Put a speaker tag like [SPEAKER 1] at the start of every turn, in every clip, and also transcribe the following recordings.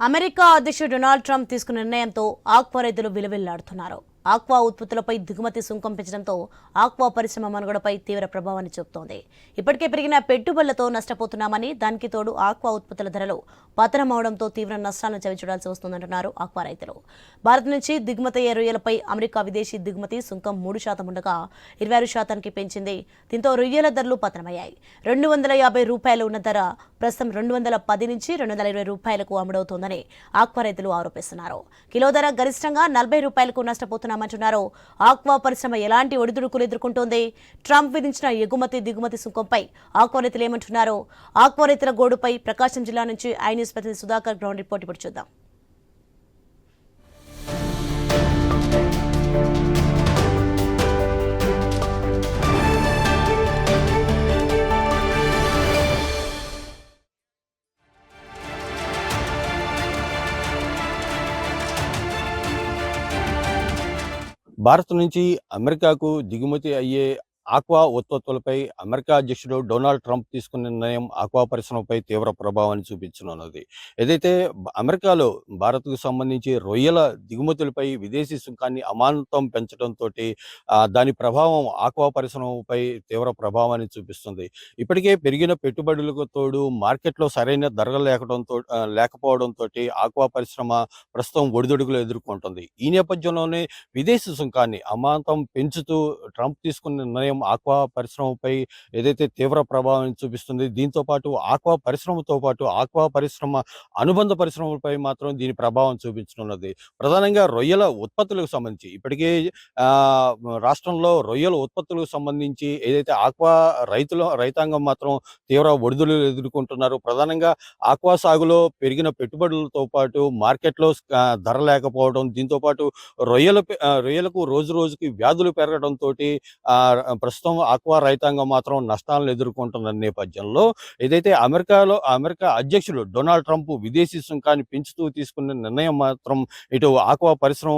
[SPEAKER 1] America అధ్యక్షుడు Donald Trump తీసుకున్న నిర్ణయంతో ఆక్వా రైతులు విలువిల్లాడుతున్నారు. ఆక్వా ఉత్పత్తులపై దిగుమతి సుంకం పెంచడంతో ఆక్వా పరిశ్రమ మనుగడపై తీవ్ర ప్రభావాన్ని చూపుతోంది. ఇప్పటికే పెరిగిన పెట్టుబడులతో నష్టపోతున్నామని దానికి తోడు ఆక్వా ఉత్పత్తుల ధరలు పతనమవడంతో తీవ్ర నష్టాలను చవిచూడాల్సి వస్తుందంటున్నారు ఆక్వా రైతులు. భారత్ నుంచి దిగుమతి అయ్యే రొయ్యలపై అమెరికా విదేశీ దిగుమతి సుంకం మూడు శాతం ఉండగా ఇరవై ఆరు శాతానికి పెంచింది. దీంతో రొయ్యల ధరలు పతనమయ్యాయి. రెండు వందల యాభై రూపాయలు ఉన్న ధర ప్రస్తుతం రెండు వందల పది నుంచి రెండు వందల ఇరవై రూపాయలకు అమ్ముడవుతోందని ఆక్వా రైతులు ఆరోపిస్తున్నారు. కిలో ధర గరిష్టంగా నలభై రూపాయలకు నష్టపోతున్నామంటున్నారు. ఆక్వా పరిశ్రమ ఎలాంటి ఒడిదుడుకులు ఎదుర్కొంటోంది? ట్రంప్ విధించిన ఎగుమతి దిగుమతి సుంకంపై ఆక్వా రైతులు ఏమంటున్నారు? ఆక్వా రైతుల గోడుపై ప్రకాశం జిల్లా నుంచి ఆయన న్యూస్ ప్రతినిధి సుధాకర్ గ్రౌండ్ రిపోర్ట్ ఇప్పుడు చూద్దాం.
[SPEAKER 2] భారత్ నుంచి అమెరికాకు దిగుమతి అయ్యే ఆక్వా ఉత్పత్తులపై అమెరికా అధ్యక్షుడు డొనాల్డ్ ట్రంప్ తీసుకున్న నిర్ణయం ఆక్వా పరిశ్రమపై తీవ్ర ప్రభావాన్ని చూపించనున్నది. ఏదైతే అమెరికాలో భారత్కు సంబంధించి రొయ్యల దిగుమతులపై విదేశీ సుంకాన్ని అమాంతం పెంచడంతో దాని ప్రభావం ఆక్వా పరిశ్రమపై తీవ్ర ప్రభావాన్ని చూపిస్తుంది. ఇప్పటికే పెరిగిన పెట్టుబడులకు తోడు మార్కెట్లో సరైన ధరలు లేకడంతో లేకపోవడంతో ఆక్వా పరిశ్రమ ప్రస్తుతం ఒడిదుడుకులు ఎదుర్కొంటుంది. ఈ నేపథ్యంలోనే విదేశీ సుంకాన్ని అమాంతం పెంచుతూ ట్రంప్ తీసుకున్న నిర్ణయం ఆక్వా పరిశ్రమపై ఏదైతే తీవ్ర ప్రభావం చూపిస్తుంది దీంతో పాటు ఆక్వా పరిశ్రమతో పాటు ఆక్వా పరిశ్రమ అనుబంధ పరిశ్రమలపై మాత్రం దీని ప్రభావం చూపించనున్నది. ప్రధానంగా రొయ్యల ఉత్పత్తులకు సంబంధించి ఇప్పటికే ఆ, రాష్ట్రంలో రొయ్యల ఉత్పత్తులకు సంబంధించి ఏదైతే ఆక్వా రైతుల రైతాంగం మాత్రం తీవ్ర ఒడిదులు ఎదుర్కొంటున్నారు. ప్రధానంగా ఆక్వా సాగులో పెరిగిన పెట్టుబడులతో పాటు మార్కెట్లో ధర లేకపోవడం దీంతో పాటు రొయ్యల రొయ్యలకు రోజు రోజుకి వ్యాధులు పెరగడంతో ప్రస్తుతం ఆక్వా రైతాంగం మాత్రం నష్టాలను ఎదుర్కొంటున్న నేపథ్యంలో ఏదైతే అమెరికాలో అమెరికా అధ్యక్షుడు డొనాల్డ్ ట్రంప్ విదేశీ సుంకాన్ని పెంచుతూ తీసుకున్న నిర్ణయం మాత్రం ఇటు ఆక్వా పరిశ్రమ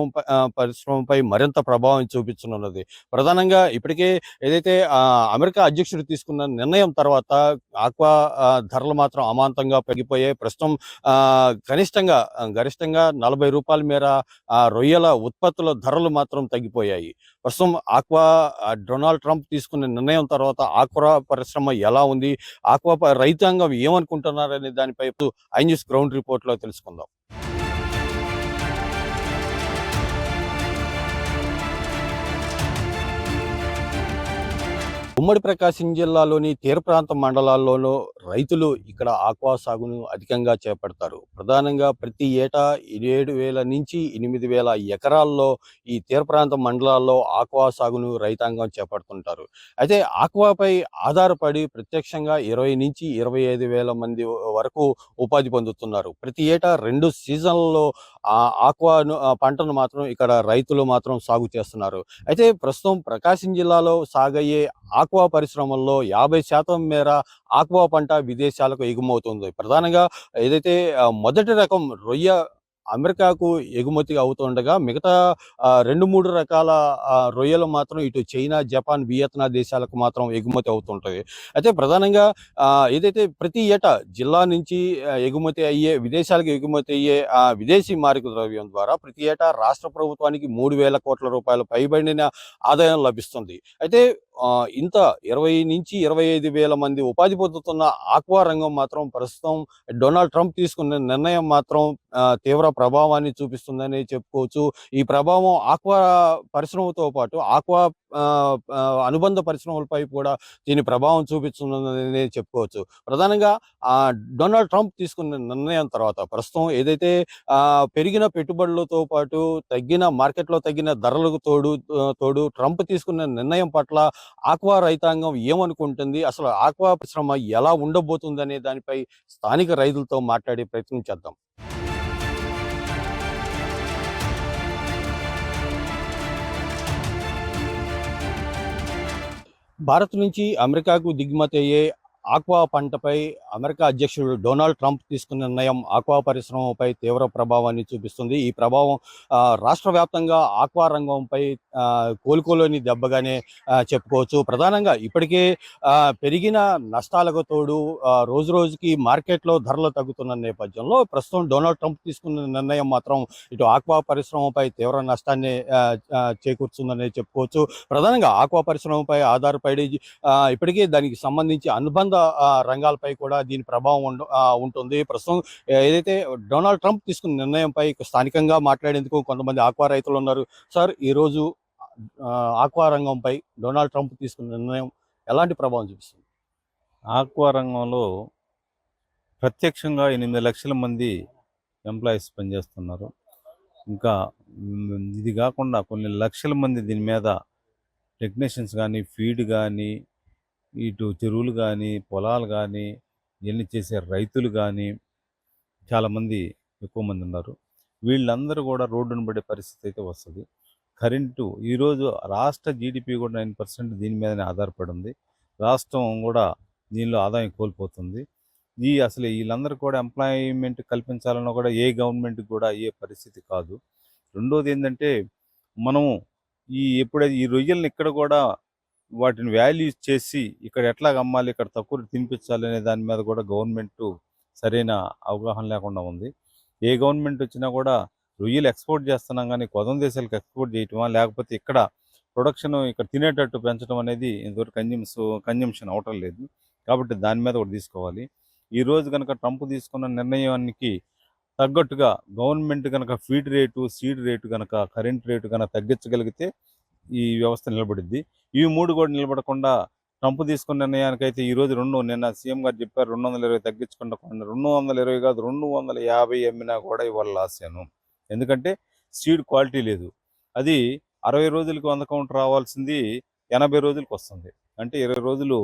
[SPEAKER 2] పరిశ్రమపై మరింత ప్రభావం చూపించనున్నది ప్రధానంగా ఇప్పటికే ఏదైతే ఆ, అమెరికా అధ్యక్షుడు తీసుకున్న నిర్ణయం తర్వాత ఆక్వా ధరలు మాత్రం అమాంతంగా పెరిగిపోయాయి. ప్రస్తుతం ఆ, కనిష్టంగా గరిష్టంగా నలభై రూపాయల మేర ఆ రొయ్యల ఉత్పత్తుల ధరలు మాత్రం తగ్గిపోయాయి. ప్రస్తుతం ఆక్వా డొనాల్డ్ ట్రంప్ తీసుకున్న నిర్ణయం తర్వాత ఆక్వా పరిశ్రమ ఎలా ఉంది? ఆక్వా ప- రైతాంగం ఏమనుకుంటున్నారనే దానిపై ఐ న్యూస్ గ్రౌండ్ రిపోర్ట్లో తెలుసుకుందాం. ఉమ్మడి ప్రకాశం జిల్లాలోని తీర ప్రాంత మండలాల్లోనూ రైతులు ఇక్కడ ఆక్వా సాగును అధికంగా చేపడతారు. ప్రధానంగా ప్రతి ఏటా ఏడు వేల నుంచి ఎనిమిది వేల ఎకరాల్లో ఈ తీర ప్రాంత మండలాల్లో ఆక్వా సాగును రైతాంగం చేపడుతుంటారు. అయితే ఆక్వాపై ఆధారపడి ప్రత్యక్షంగా ఇరవై నుంచి ఇరవై ఐదు వేల మంది వరకు ఉపాధి పొందుతున్నారు. ప్రతి ఏటా రెండు సీజన్లలో ఆ ఆక్వాను పంటను మాత్రం ఇక్కడ రైతులు మాత్రం సాగు చేస్తున్నారు. అయితే ప్రస్తుతం ప్రకాశం జిల్లాలో సాగయ్యే ఆక్వా పరిశ్రమల్లో యాభై శాతం మేర ఆక్వా పంట విదేశాలకు ఎగుమవుతుంది. ప్రధానంగా ఏదైతే మొదటి రకం రొయ్య అమెరికాకు ఎగుమతి అవుతుండగా మిగతా రెండు మూడు రకాల రొయ్యలు మాత్రం ఇటు చైనా జపాన్ వియత్నాం దేశాలకు మాత్రం ఎగుమతి అవుతుంటుంది అయితే ప్రధానంగా ఏదైతే ప్రతి ఏటా జిల్లా నుంచి ఎగుమతి అయ్యే విదేశాలకు ఎగుమతి అయ్యే విదేశీ మారిక ద్రవ్యం ద్వారా ప్రతి ఏటా రాష్ట్ర ప్రభుత్వానికి మూడు వేల కోట్ల రూపాయల పైబడిన ఆదాయం లభిస్తుంది. అయితే ఇంత ఇరవై నుంచి ఇరవై ఐదు వేల మంది ఉపాధి పొందుతున్న ఆక్వా రంగం మాత్రం ప్రస్తుతం డొనాల్డ్ ట్రంప్ తీసుకున్న నిర్ణయం మాత్రం తీవ్ర ప్రభావాన్ని చూపిస్తుందని చెప్పుకోవచ్చు. ఈ ప్రభావం ఆక్వా పరిశ్రమతో పాటు ఆక్వా అనుబంధ పరిశ్రమలపై కూడా దీని ప్రభావం చూపిస్తుందని చెప్పుకోవచ్చు. ప్రధానంగా డొనాల్డ్ ట్రంప్ తీసుకున్న నిర్ణయం తర్వాత ప్రస్తుతం ఏదైతే పెరిగిన పెట్టుబడులతో పాటు తగ్గిన మార్కెట్లో తగ్గిన ధరలకు తోడు తోడు ట్రంప్ తీసుకున్న నిర్ణయం పట్ల ఆక్వా రైతాంగం ఏమనుకుంటుంది? అసలు ఆక్వా పరిశ్రమ ఎలా ఉండబోతుంది అనే దానిపై స్థానిక రైతులతో మాట్లాడే ప్రయత్నం చేద్దాం. భారత్ నుంచి అమెరికాకు దిగుమతి అయ్యే ఆక్వా పంటపై అమెరికా అధ్యక్షుడు డొనాల్డ్ ట్రంప్ తీసుకున్న నిర్ణయం ఆక్వా పరిశ్రమపై తీవ్ర ప్రభావాన్ని చూపిస్తుంది. ఈ ప్రభావం ఆ, రాష్ట్ర వ్యాప్తంగా ఆక్వా రంగంపై ఆ, కోలుకోలేని దెబ్బగానే చెప్పుకోవచ్చు. ప్రధానంగా ఇప్పటికే పెరిగిన నష్టాలకు తోడు ఆ, రోజు రోజుకి మార్కెట్లో ధరలు తగ్గుతున్న నేపథ్యంలో ప్రస్తుతం డొనాల్డ్ ట్రంప్ తీసుకున్న నిర్ణయం మాత్రం ఇటు ఆక్వా పరిశ్రమపై తీవ్ర నష్టాన్ని చేకూర్చుందనే చేకూర్చుందని చెప్పుకోవచ్చు. ప్రధానంగా ఆక్వా పరిశ్రమపై ఆధారపడి ఇప్పటికే దానికి సంబంధించి అనుబంధ ఆ, రంగాలపై కూడా దీని ప్రభావం ఉంటుంది. ప్రస్తుతం ఏదైతే డొనాల్డ్ ట్రంప్ తీసుకున్న నిర్ణయంపై స్థానికంగా మాట్లాడేందుకు కొంతమంది ఆక్వా రైతులు ఉన్నారు. సార్ ఈరోజు ఆక్వా రంగంపై డొనాల్డ్ ట్రంప్ తీసుకున్న నిర్ణయం ఎలాంటి ప్రభావం చూపిస్తుంది?
[SPEAKER 3] ఆక్వా రంగంలో ప్రత్యక్షంగా ఎనిమిది లక్షల మంది ఎంప్లాయీస్ పనిచేస్తున్నారు. ఇంకా ఇది కాకుండా కొన్ని లక్షల మంది దీని మీద టెక్నీషియన్స్ కానీ ఫీడ్ కానీ ఇటు చెరువులు కానీ పొలాలు కానీ ఇవన్నీ చేసే రైతులు కానీ చాలామంది ఎక్కువ మంది ఉన్నారు. వీళ్ళందరూ కూడా రోడ్డును పడే పరిస్థితి అయితే వస్తుంది. కరెంటు ఈరోజు రాష్ట్ర జీడిపి కూడా నైన్ పర్సెంట్ దీని మీదనే ఆధారపడి ఉంది రాష్ట్రం కూడా దీనిలో ఆదాయం కోల్పోతుంది. ఈ అసలు వీళ్ళందరూ కూడా ఎంప్లాయ్మెంట్ కల్పించాలన్నా కూడా ఏ గవర్నమెంట్కి కూడా అయ్యే పరిస్థితి కాదు. రెండోది ఏంటంటే మనం ఈ ఎప్పుడైతే ఈ రొయ్యల్ని ఇక్కడ కూడా వాటిని వాల్యూ చేసి ఇక్కడ ఎట్లా అమ్మాలి ఇక్కడ తక్కువ తినిపించాలి అనే దాని మీద కూడా గవర్నమెంట్ సరైన అవగాహన లేకుండా ఉంది. ఏ గవర్నమెంట్ వచ్చినా కూడా రొయ్యలు ఎక్స్పోర్ట్ చేస్తున్నాం కానీ కొదం దేశాలకు ఎక్స్పోర్ట్ చేయటమా లేకపోతే ఇక్కడ ప్రొడక్షన్ ఇక్కడ తినేటట్టు పెంచడం అనేది ఇంతవరకు కన్జ్యూమ్స్ కన్జంప్షన్ అవటం లేదు. కాబట్టి దాని మీద కూడా తీసుకోవాలి. ఈ రోజు కనుక ట్రంప్ తీసుకున్న నిర్ణయానికి తగ్గట్టుగా గవర్నమెంట్ కనుక ఫీడ్ రేటు సీడ్ రేటు కనుక కరెంట్ రేటు కనుక తగ్గించగలిగితే ఈ వ్యవస్థ నిలబడింది ఇవి మూడు కూడా నిలబడకుండా ట్రంప్ తీసుకున్న నిర్ణయానికి అయితే ఈ రోజు రెండు నిన్న సీఎం గారు చెప్పారు రెండు వందల ఇరవై తగ్గించకుండా కొన్ని రెండు వందల ఇరవై కాదు రెండు వందల యాభై అమ్మినా కూడా ఇవాళ లాసాను ఎందుకంటే సీడ్ క్వాలిటీ లేదు. అది అరవై రోజులకు వంద కౌంట్ రావాల్సింది ఎనభై రోజులకు వస్తుంది. అంటే ఇరవై రోజులు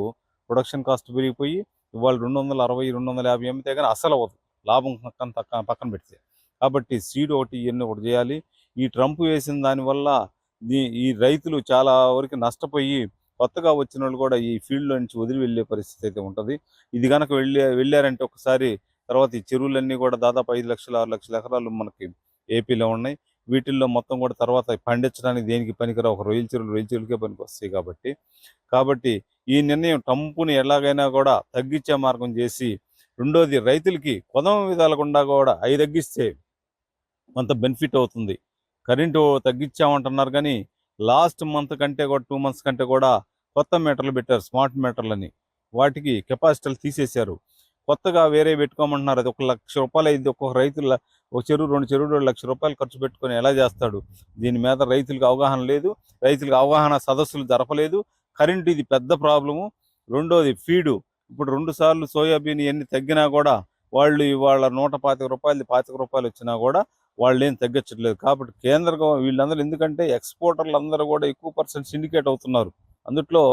[SPEAKER 3] ప్రొడక్షన్ కాస్ట్ పెరిగిపోయి ఇవాళ రెండు వందల అరవై రెండు వందల యాభై అమ్మితే కానీ అసలు అవ్వదు. లాభం పక్కన పక్కన పక్కన పెడితే. కాబట్టి సీడ్ ఒకటి ఇవన్నీ ఒకటి చేయాలి. ఈ ట్రంప్ వేసిన దానివల్ల ఈ రైతులు చాలా వరకు నష్టపోయి కొత్తగా వచ్చిన వాళ్ళు కూడా ఈ ఫీల్డ్లో నుంచి వదిలి వెళ్ళే పరిస్థితి అయితే ఉంటుంది. ఇది కనుక వెళ్ళే వెళ్ళారంటే ఒకసారి తర్వాత ఈ చెరువులన్నీ కూడా దాదాపు ఐదు లక్షల ఆరు లక్షల ఎకరాలు మనకి ఏపీలో ఉన్నాయి. వీటిల్లో మొత్తం కూడా తర్వాత పండించడానికి దేనికి పనికిరా ఒక రొయ్యల చెరువులు రొయ్యల చెరువులకే పనికి వస్తాయి కాబట్టి. కాబట్టి ఈ నిర్ణయం టంపుని ఎలాగైనా కూడా తగ్గించే మార్గం చేసి రెండోది రైతులకి కొదమ విధాలకుండా కూడా అవి తగ్గిస్తే కొంత బెనిఫిట్ అవుతుంది. కరెంటు తగ్గించామంటున్నారు కానీ లాస్ట్ మంత్ కంటే కూడా టూ మంత్స్ కంటే కూడా కొత్త మీటర్లు పెట్టారు స్మార్ట్ మీటర్లని. వాటికి కెపాసిటీలు తీసేశారు. కొత్తగా వేరే పెట్టుకోమంటున్నారు. అది ఒక లక్ష రూపాయలు అయింది. ఒక్కొక్క రైతుల ఒక చెరువు రెండు చెరువు రెండు లక్ష రూపాయలు ఖర్చు పెట్టుకొని ఎలా చేస్తాడు? దీని మీద రైతులకు అవగాహన లేదు. రైతులకు అవగాహన సదస్సులు జరపలేదు. కరెంటు ఇది పెద్ద ప్రాబ్లము. రెండోది ఫీడు. ఇప్పుడు రెండు సార్లు సోయాబీన్ ఎన్ని తగ్గినా కూడా వాళ్ళు ఇవాళ నూట పాతిక రూపాయలు పాతిక రూపాయలు వచ్చినా కూడా వాళ్ళు ఏం తగ్గించట్లేదు కాబట్టి కేంద్ర వీళ్ళందరూ ఎందుకంటే ఎక్స్పోర్టర్లు అందరూ కూడా ఎక్కువ పర్సెంట్ సిండికేట్ అవుతున్నారు. అందుట్లో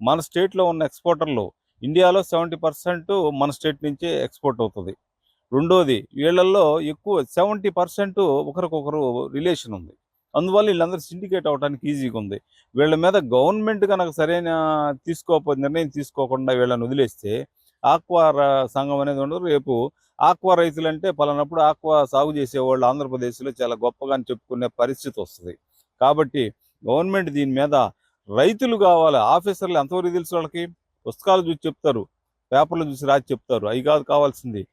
[SPEAKER 3] మన స్టేట్లో ఉన్న ఎక్స్పోర్టర్లు ఇండియాలో సెవెంటీ పర్సెంట్ మన స్టేట్ నుంచే ఎక్స్పోర్ట్ అవుతుంది. రెండోది వీళ్ళల్లో ఎక్కువ సెవెంటీ పర్సెంట్ ఒకరికొకరు రిలేషన్ ఉంది. అందువల్ల వీళ్ళందరూ సిండికేట్ అవడానికి ఈజీగా ఉంది. వీళ్ళ మీద గవర్నమెంట్ కనుక సరైన తీసుకోకపోతే నిర్ణయం తీసుకోకుండా వీళ్ళని వదిలేస్తే ఆక్వా ర- సంఘం అనేది ఉండదు. రేపు ఆక్వా రైతులు అంటే పలానప్పుడు ఆక్వా సాగు చేసేవాళ్ళు ఆంధ్రప్రదేశ్లో చాలా గొప్పగా అని చెప్పుకునే పరిస్థితి వస్తుంది. కాబట్టి గవర్నమెంట్ దీని మీద రైతులు కావాలి ఆఫీసర్లు ఎంతవరకు తెలుసు వాళ్ళకి? పుస్తకాలు చూసి చెప్తారు పేపర్లు చూసి రాసి చెప్తారు. అవి కాదు కావాల్సింది.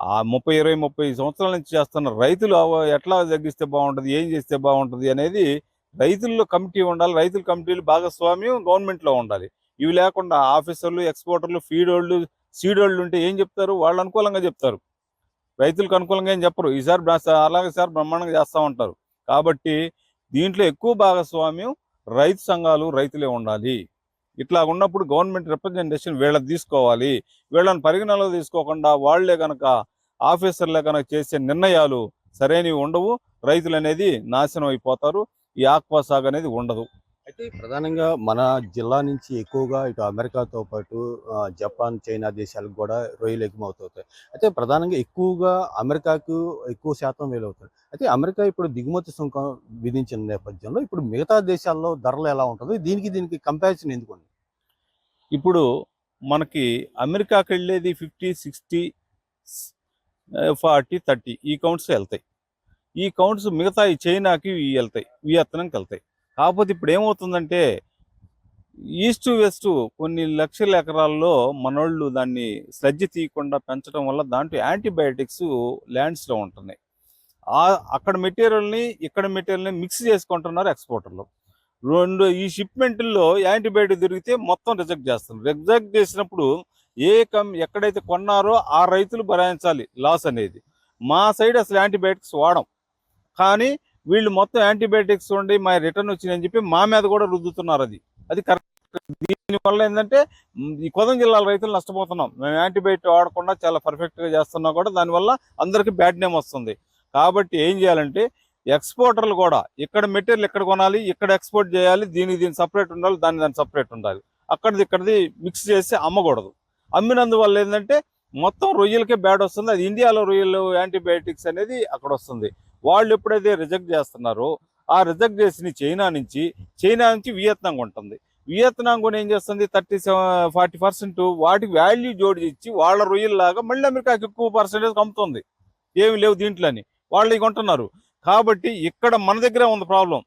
[SPEAKER 3] ఆ ముప్పై ఇరవై ముప్పై సంవత్సరాల నుంచి చేస్తున్న రైతులు ఎట్లా తగ్గిస్తే బాగుంటుంది ఏం చేస్తే బాగుంటుంది అనేది రైతుల్లో కమిటీ ఉండాలి. రైతుల కమిటీలు భాగస్వామ్యం గవర్నమెంట్లో ఉండాలి. ఇవి లేకుండా ఆఫీసర్లు ఎక్స్పోర్టర్లు ఫీడ్ వాళ్ళు సీడోళ్ళు ఉంటే ఏం చెప్తారు? వాళ్ళు అనుకూలంగా చెప్తారు. రైతులకు అనుకూలంగా ఏం చెప్పరు. ఈసారి అలాగే సార్ బ్రహ్మాండంగా చేస్తూ ఉంటారు. కాబట్టి దీంట్లో ఎక్కువ భాగస్వామ్యం రైతు సంఘాలు రైతులే ఉండాలి. ఇట్లా ఉన్నప్పుడు గవర్నమెంట్ రిప్రజెంటేషన్ వీళ్ళని తీసుకోవాలి. వీళ్ళని పరిగణనలో తీసుకోకుండా వాళ్ళే కనుక ఆఫీసర్లే కనుక చేసే నిర్ణయాలు సరైనవి ఉండవు. రైతులు అనేది నాశనం అయిపోతారు. ఈ ఆక్వా సాగు అనేది ఉండదు.
[SPEAKER 2] అయితే ప్రధానంగా మన జిల్లా నుంచి ఎక్కువగా ఇటు అమెరికాతో పాటు జపాన్ చైనా దేశాలకు కూడా రొయ్యలు ఎగుమవుతాయి అయితే ప్రధానంగా ఎక్కువగా అమెరికాకు ఎక్కువ శాతం వేలవుతాయి అయితే అమెరికా ఇప్పుడు దిగుమతి సుంకం విధించిన నేపథ్యంలో ఇప్పుడు మిగతా దేశాల్లో ధరలు ఎలా ఉంటుంది? దీనికి దీనికి కంపారిజన్ ఎందుకు ఉంది?
[SPEAKER 3] ఇప్పుడు మనకి అమెరికాకి వెళ్ళేది ఫిఫ్టీ సిక్స్టీ ఫార్టీ థర్టీ ఈ కౌంట్స్ వెళ్తాయి. ఈ కౌంట్స్ మిగతా చైనాకి వెళ్తాయి వియత్నంకి వెళ్తాయి. కాకపోతే ఇప్పుడు ఏమవుతుందంటే ఈస్ట్ వెస్ట్ కొన్ని లక్షల ఎకరాల్లో మనోళ్ళు దాన్ని స్లడ్జ్ తీయకుండా పెంచడం వల్ల దాంట్లో యాంటీబయాటిక్స్ ల్యాండ్స్లో ఉంటున్నాయి. ఆ అక్కడ మెటీరియల్ని ఇక్కడ మెటీరియల్ని మిక్స్ చేసుకుంటున్నారు ఎక్స్పోర్టర్లు. రెండు ఈ షిప్మెంట్లో యాంటీబయాటిక్ దొరికితే మొత్తం రిజెక్ట్ చేస్తున్నారు. రిజెక్ట్ చేసినప్పుడు ఏ కం ఎక్కడైతే కొన్నారో ఆ రైతులు భరాయించాలి లాస్ అనేది. మా సైడ్ అసలు యాంటీబయాటిక్స్ వాడం. కానీ వీళ్ళు మొత్తం యాంటీబయాటిక్స్ ఉండి మా రిటర్న్ వచ్చిందని చెప్పి మా మీద కూడా రుద్దుతున్నారు అది. అది కరెక్ట్. దీనివల్ల ఏంటంటే ఈ కొదం జిల్లాల రైతులు నష్టపోతున్నాం. మేము యాంటీబయాటిక్ వాడకుండా చాలా పర్ఫెక్ట్గా చేస్తున్నా కూడా దానివల్ల అందరికీ బ్యాడ్ నేమ్ వస్తుంది. కాబట్టి ఏం చేయాలంటే ఎక్స్పోర్టర్లు కూడా ఇక్కడ మెటీరియల్ ఎక్కడ కొనాలి ఇక్కడ ఎక్స్పోర్ట్ చేయాలి దీనికి దీని సపరేట్ ఉండాలి దాని దాని సపరేట్ ఉండాలి. అక్కడిది ఇక్కడిది మిక్స్ చేసి అమ్మకూడదు. అమ్మినందువల్ల ఏంటంటే మొత్తం రొయ్యలకే బ్యాడ్ వస్తుంది. అది ఇండియాలో రొయ్యలు యాంటీబయాటిక్స్ అనేది అక్కడ వస్తుంది. వాళ్ళు ఎప్పుడైతే రిజెక్ట్ చేస్తున్నారో ఆ రిజెక్ట్ చేసిన చైనా నుంచి చైనా నుంచి వియత్నాం ఉంటుంది వియత్నాం కూడా ఏం చేస్తుంది? థర్టీ సెవెన్ ఫార్టీ పర్సెంట్ వాటికి వాల్యూ జోడి ఇచ్చి వాళ్ళ రొయ్యల్లాగా మళ్ళీ అమెరికాకి ఎక్కువ పర్సెంటేజ్ అమ్ముతుంది. ఏమి లేవు దీంట్లోని. వాళ్ళు ఇవి కొంటున్నారు. కాబట్టి ఇక్కడ మన దగ్గరే ఉంది ప్రాబ్లం.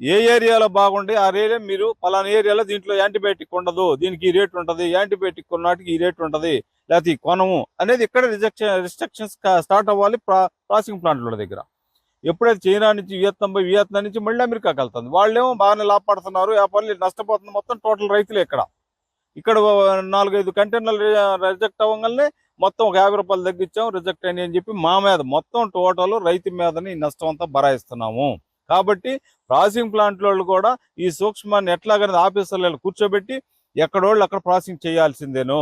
[SPEAKER 3] ఏ ఏరియాలో బాగుండి ఆ ఏరియా మీరు పలానా ఏరియాలో దీంట్లో యాంటీబయాటిక్ ఉండదు. దీనికి ఈ రేట్ ఉంటుంది. యాంటీబయాటిక్ కొన్నాటికి ఈ రేట్ ఉంటుంది. లేకపోతే ఈ కొనము అనేది ఇక్కడ రిజెక్షన్ రిస్ట్రిక్షన్స్ స్టార్ట్ అవ్వాలి ప్రా ప్రాసెసింగ్ ప్లాంట్ల దగ్గర. ఎప్పుడైతే చైనా నుంచి వియత్నాం పోయి వియత్నాం నుంచి మళ్ళీ అమెరికాకి వెళ్తుంది. వాళ్ళేమో బాగానే లాభపడుతున్నారు. వ్యాపారులు నష్టపోతుంది మొత్తం టోటల్ రైతులే ఇక్కడ. ఇక్కడ నాలుగైదు కంటైనర్లు రిజెక్ట్ అవ్వగానే మొత్తం ఒక యాభై రూపాయలు తగ్గించాం రిజెక్ట్ అయినాయి అని చెప్పి మా మీద మొత్తం టోటల్ రైతు మీదని నష్టం అంతా భరాయిస్తున్నాము కాబట్టి ప్రాసెసింగ్ ప్లాంట్ వాళ్ళు కూడా ఈ సూక్ష్మాన్ని ఎట్లాగనేది ఆఫీసర్లు కూర్చోబెట్టి ఎక్కడోళ్ళు అక్కడ ప్రాసెసింగ్ చేయాల్సిందేను.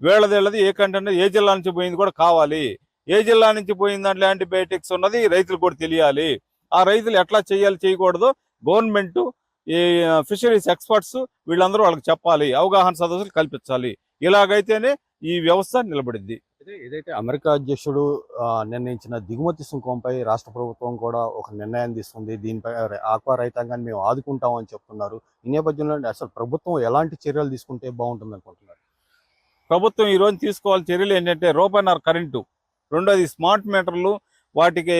[SPEAKER 3] వీళ్ళది వీళ్ళది ఏ కంటైనర్ ఏ జిల్లా నుంచి పోయింది కూడా కావాలి. ఏ జిల్లా నుంచి పోయిన దాంట్లో యాంటీబయాటిక్స్ ఉన్నది రైతులకు కూడా తెలియాలి. ఆ రైతులు ఎట్లా చేయాలి చేయకూడదు గవర్నమెంట్ ఈ ఫిషరీస్ ఎక్స్పర్ట్స్ వీళ్ళందరూ వాళ్ళకి చెప్పాలి అవగాహన సదస్సులు కల్పించాలి. ఇలాగైతేనే ఈ వ్యవస్థ నిలబడిద్ది
[SPEAKER 2] అయితే ఏదైతే అమెరికా అధ్యక్షుడు నిర్ణయించిన దిగుమతి సుంకంపై రాష్ట్ర ప్రభుత్వం కూడా ఒక నిర్ణయం తీసుకుంది. దీనిపై ఆక్వా రైతాంగాన్ని మేము ఆదుకుంటామని చెప్తున్నారు. ఈ నేపథ్యంలో అసలు ప్రభుత్వం ఎలాంటి చర్యలు తీసుకుంటే బాగుంటుంది అనుకుంటున్నారు
[SPEAKER 3] ప్రభుత్వం ఈ రోజు తీసుకోవాల్సిన చర్యలు ఏంటంటే రూపాయన్నర కరెంటు. రెండోది స్మార్ట్ మీటర్లు వాటికి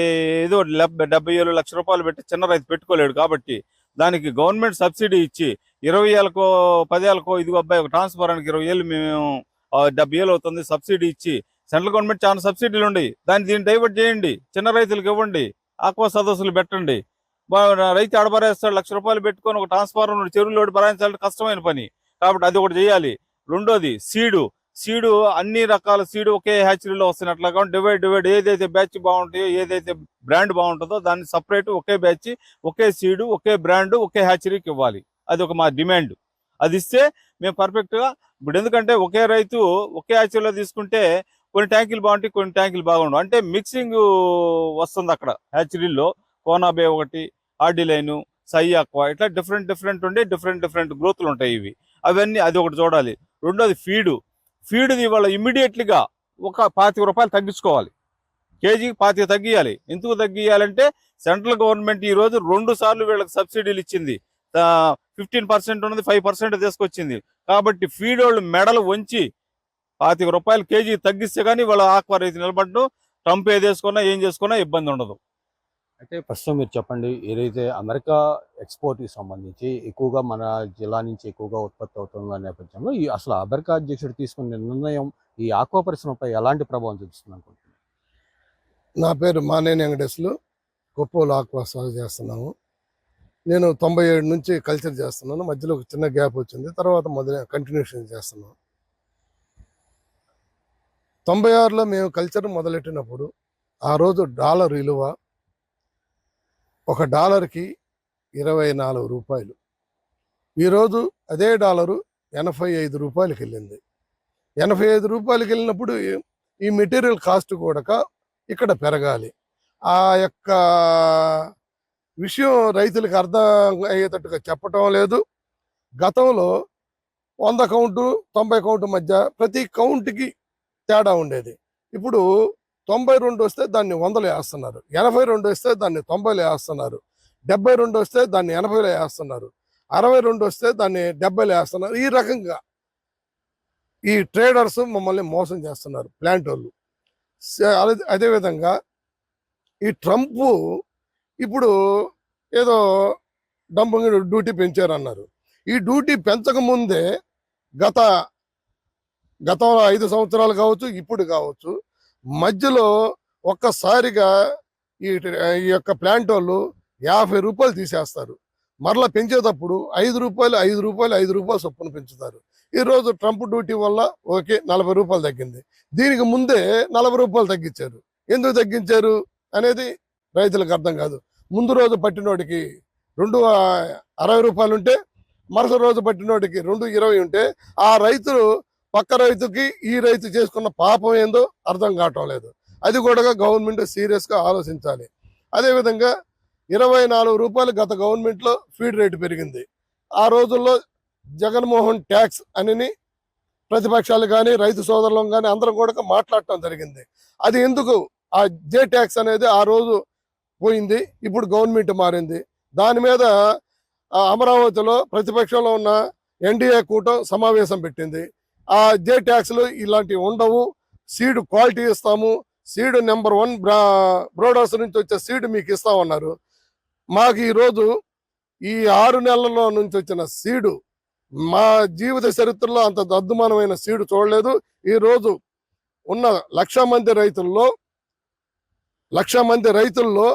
[SPEAKER 3] ఏదో లెబ్- డెబ్బై ఏళ్ళు లక్ష రూపాయలు పెట్టి చిన్న రైతు పెట్టుకోలేడు కాబట్టి దానికి గవర్నమెంట్ సబ్సిడీ ఇచ్చి ఇరవై ఏళ్ళకో పదేళ్ళకో ఇదిగో అబ్బాయి ఒక ట్రాన్స్ఫారానికి ఇరవై ఏళ్ళు మేము డెబ్బై ఏళ్ళు అవుతుంది సబ్సిడీ ఇచ్చి సెంట్రల్ గవర్నమెంట్ చాలా సబ్సిడీలు ఉన్నాయి. దాన్ని దీన్ని డైవర్ట్ చేయండి. చిన్న రైతులకు ఇవ్వండి. ఆక్వా సదస్సులు పెట్టండి. రైతు ఆడబరేస్తాడు లక్ష రూపాయలు పెట్టుకొని ఒక ట్రాన్స్ఫార్మర్ చెరువులో భరాయించాలంటే కష్టమైన పని. కాబట్టి అది ఒకటి చేయాలి. రెండోది సీడు. సీడు అన్ని రకాల సీడు ఒకే హ్యాచరీలో వస్తున్నట్లుగా డివైడ్ డివైడ్ ఏదైతే బ్యాచ్ బాగుంటాయో ఏదైతే బ్రాండ్ బాగుంటుందో దాన్ని సపరేట్ ఒకే బ్యాచ్ ఒకే సీడు ఒకే బ్రాండ్ ఒకే హ్యాచరీకి ఇవ్వాలి. అది ఒక మా డిమాండ్ అది ఇస్తే మేము పర్ఫెక్ట్గా ఇప్పుడు ఎందుకంటే ఒకే రైతు ఒకే హ్యాచరీలో తీసుకుంటే కొన్ని ట్యాంకులు బాగుంటాయి కొన్ని ట్యాంకులు బాగుండవు. అంటే మిక్సింగ్ వస్తుంది అక్కడ హ్యాచరీలో కోనాబే ఒకటి ఆర్డీ లైను సై అక్వా ఇట్లా డిఫరెంట్ డిఫరెంట్ ఉండి డిఫరెంట్ డిఫరెంట్ గ్రోత్లు ఉంటాయి ఇవి. అవన్నీ అది ఒకటి చూడాలి. రెండోది ఫీడు ఫీడ్ని ఇవాళ ఇమ్మీడియట్లీగా ఒక పాతిక రూపాయలు తగ్గించుకోవాలి. కేజీకి పాతిక తగ్గియాలి. ఎందుకు తగ్గియాలంటే సెంట్రల్ గవర్నమెంట్ ఈ రోజు రెండు సార్లు వీళ్ళకి సబ్సిడీలు ఇచ్చింది. ఫిఫ్టీన్ పర్సెంట్ ఉన్నది ఫైవ్ పర్సెంట్ తీసుకొచ్చింది. కాబట్టి ఫీడ్ వాళ్ళు మెడలు వంచి పాతిక రూపాయలు కేజీ తగ్గిస్తే కానీ వాళ్ళ ఆక్వా రైతు నిలబడ్డం. ట్రంప్ ఏది వేసుకున్నా ఏం చేసుకున్నా ఇబ్బంది ఉండదు.
[SPEAKER 2] అయితే ప్రస్తుతం మీరు చెప్పండి ఏదైతే అమెరికా ఎక్స్పోర్ట్కి సంబంధించి ఎక్కువగా మన జిల్లా నుంచి ఎక్కువగా ఉత్పత్తి అవుతున్న నేపథ్యంలో ఈ అసలు అమెరికా అధ్యక్షుడు తీసుకున్న నిర్ణయం ఈ ఆక్వా పరిశ్రమపై ఎలాంటి ప్రభావం చూపిస్తుంది అనుకుంటున్నాను
[SPEAKER 4] నా పేరు మానేని వెంకటేశ్లు కొప్పోలు ఆక్వా సాగు చేస్తున్నాము. నేను తొంభై ఏడు నుంచి కల్చర్ చేస్తున్నాను మధ్యలో ఒక చిన్న గ్యాప్ వచ్చింది తర్వాత మొదలు కంటిన్యూషన్ చేస్తున్నాను తొంభై ఆరులో మేము కల్చర్ మొదలెట్టినప్పుడు ఆ రోజు డాలర్ విలువ ఒక డాలర్కి ఇరవై నాలుగు రూపాయలు. ఈరోజు అదే డాలరు ఎనభై ఐదు రూపాయలకి వెళ్ళింది. ఎనభై ఐదు రూపాయలకి వెళ్ళినప్పుడు ఈ- మెటీరియల్ కాస్ట్ కూడా ఇక్కడ పెరగాలి. ఆ యొక్క విషయం రైతులకు అర్థం అయ్యేటట్టుగా చెప్పటం లేదు. గతంలో వంద కౌంటు తొంభై కౌంటు మధ్య ప్రతి కౌంట్కి తేడా ఉండేది. ఇప్పుడు తొంభై రెండు వస్తే దాన్ని వందలు వేస్తున్నారు. ఎనభై రెండు వస్తే దాన్ని తొంభైలో వేస్తున్నారు. డెబ్బై రెండు వస్తే దాన్ని ఎనభైలో వేస్తున్నారు. అరవై రెండు వస్తే దాన్ని డెబ్బైలో వేస్తున్నారు. ఈ రకంగా ఈ ట్రేడర్స్ మమ్మల్ని మోసం చేస్తున్నారు ప్లాంట్ వాళ్ళు. అదేవిధంగా ఈ ట్రంప్ ఇప్పుడు ఏదో డంపింగ్ డ్యూటీ పెంచారన్నారు. ఈ డ్యూటీ పెంచకముందే గత గత ఐదు సంవత్సరాలు కావచ్చు ఇప్పుడు కావచ్చు మధ్యలో ఒక్కసారిగా ఈ ఈ యొక్క ప్లాంట్ వాళ్ళు యాభై రూపాయలు తీసేస్తారు. మరలా పెంచేటప్పుడు ఐదు రూపాయలు ఐదు రూపాయలు ఐదు రూపాయలు చొప్పున పెంచుతారు. ఈ రోజు ట్రంప్ డ్యూటీ వల్ల ఓకే నలభై రూపాయలు తగ్గింది. దీనికి ముందే నలభై రూపాయలు తగ్గించారు. ఎందుకు తగ్గించారు అనేది రైతులకు అర్థం కాదు. ముందు రోజు పట్టినోడికి రెండు అరవై రూపాయలు ఉంటే మరుసటి రోజు పట్టినోడికి రెండు ఇరవై ఉంటే ఆ రైతులు పక్క రైతుకి ఈ రైతు చేసుకున్న పాపం ఏందో అర్థం కావటం లేదు. అది కూడా గవర్నమెంట్ సీరియస్గా ఆలోచించాలి. అదేవిధంగా ఇరవై నాలుగు రూపాయలు గత గవర్నమెంట్లో ఫీడ్ రేటు పెరిగింది. ఆ రోజుల్లో జగన్మోహన్ ట్యాక్స్ అని ప్రతిపక్షాలు కానీ రైతు సోదరులు కానీ అందరం కూడా మాట్లాడటం జరిగింది. అది ఎందుకు? ఆ జే ట్యాక్స్ అనేది ఆ రోజు పోయింది ఇప్పుడు గవర్నమెంట్ మారింది. దాని మీద అమరావతిలో ప్రతిపక్షంలో ఉన్న ఎన్డీఏ కూటం సమావేశం పెట్టింది. జే ట్యాక్స్లు ఇలాంటివి ఉండవు. సీడ్ క్వాలిటీ ఇస్తాము. సీడ్ నెంబర్ వన్ బ్రా బ్రోడర్స్ నుంచి వచ్చే సీడ్ మీకు ఇస్తామన్నారు మాకు ఈరోజు ఈ ఆరు నెలల్లో నుంచి వచ్చిన సీడు మా జీవిత చరిత్రలో అంత దద్దుమానమైన సీడు చూడలేదు. ఈ రోజు ఉన్న లక్ష మంది రైతుల్లో లక్ష మంది రైతుల్లో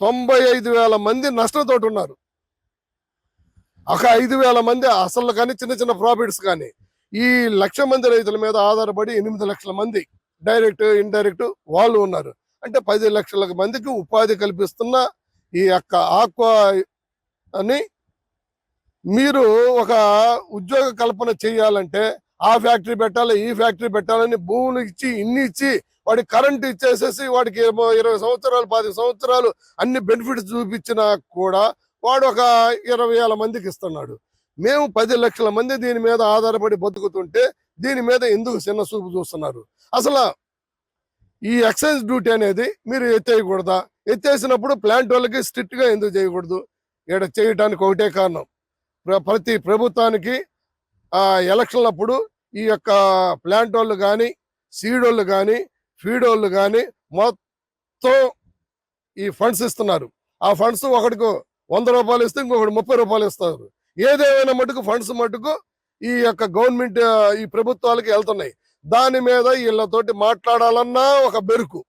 [SPEAKER 4] తొంభై ఐదు వేల మంది నష్టంతో ఉన్నారు. ఒక ఐదు వేల మంది అసలు కానీ చిన్న చిన్న ప్రాఫిట్స్ కానీ ఈ లక్ష మంది రైతుల మీద ఆధారపడి ఎనిమిది లక్షల మంది డైరెక్ట్ ఇండైరెక్ట్ వాళ్ళు ఉన్నారు. అంటే పది లక్షల మందికి ఉపాధి కల్పిస్తున్న ఈ యొక్క ఆక్వా అని మీరు ఒక ఉద్యోగ కల్పన చేయాలంటే ఆ ఫ్యాక్టరీ పెట్టాలి ఈ ఫ్యాక్టరీ పెట్టాలని భూములు ఇచ్చి ఇన్ని ఇచ్చి వాడికి కరెంట్ ఇచ్చేసేసి వాడికి ఏమో ఇరవై సంవత్సరాలు పది సంవత్సరాలు అన్ని బెనిఫిట్స్ చూపించినా కూడా వాడు ఒక ఇరవై వేల మందికి ఇస్తున్నాడు. మేము పది లక్షల మంది దీని మీద ఆధారపడి బతుకుతుంటే దీని మీద ఎందుకు చిన్న చూపు చూస్తున్నారు? అసలు ఈ ఎక్సైజ్ డ్యూటీ అనేది మీరు ఎత్తేయకూడదా? ఎత్తేసినప్పుడు ప్లాంట్ వాళ్ళకి స్ట్రిక్ట్గా ఎందుకు చేయకూడదు? ఇక్కడ చేయటానికి ఒకటే కారణం. ప్ర- ప్రతి ప్రభుత్వానికి ఆ ఎలక్షన్లప్పుడు ఈ యొక్క ప్లాంట్ వాళ్ళు కానీ సీడ్ వాళ్ళు కానీ ఫీడ్ వాళ్ళు కానీ మొత్తం ఈ ఫండ్స్ ఇస్తున్నారు. ఆ ఫండ్స్ ఒకటికి వంద రూపాయలు ఇస్తే ఇంకొకటి ముప్పై రూపాయలు ఇస్తారు. ఏదేమైనా మటుకు ఫండ్స్ మటుకు ఈ యొక్క గవర్నమెంట్ ఈ ప్రభుత్వాలకి వెళ్తున్నాయి. దాని మీద వీళ్ళతోటి మాట్లాడాలన్నా ఒక బెరుకు.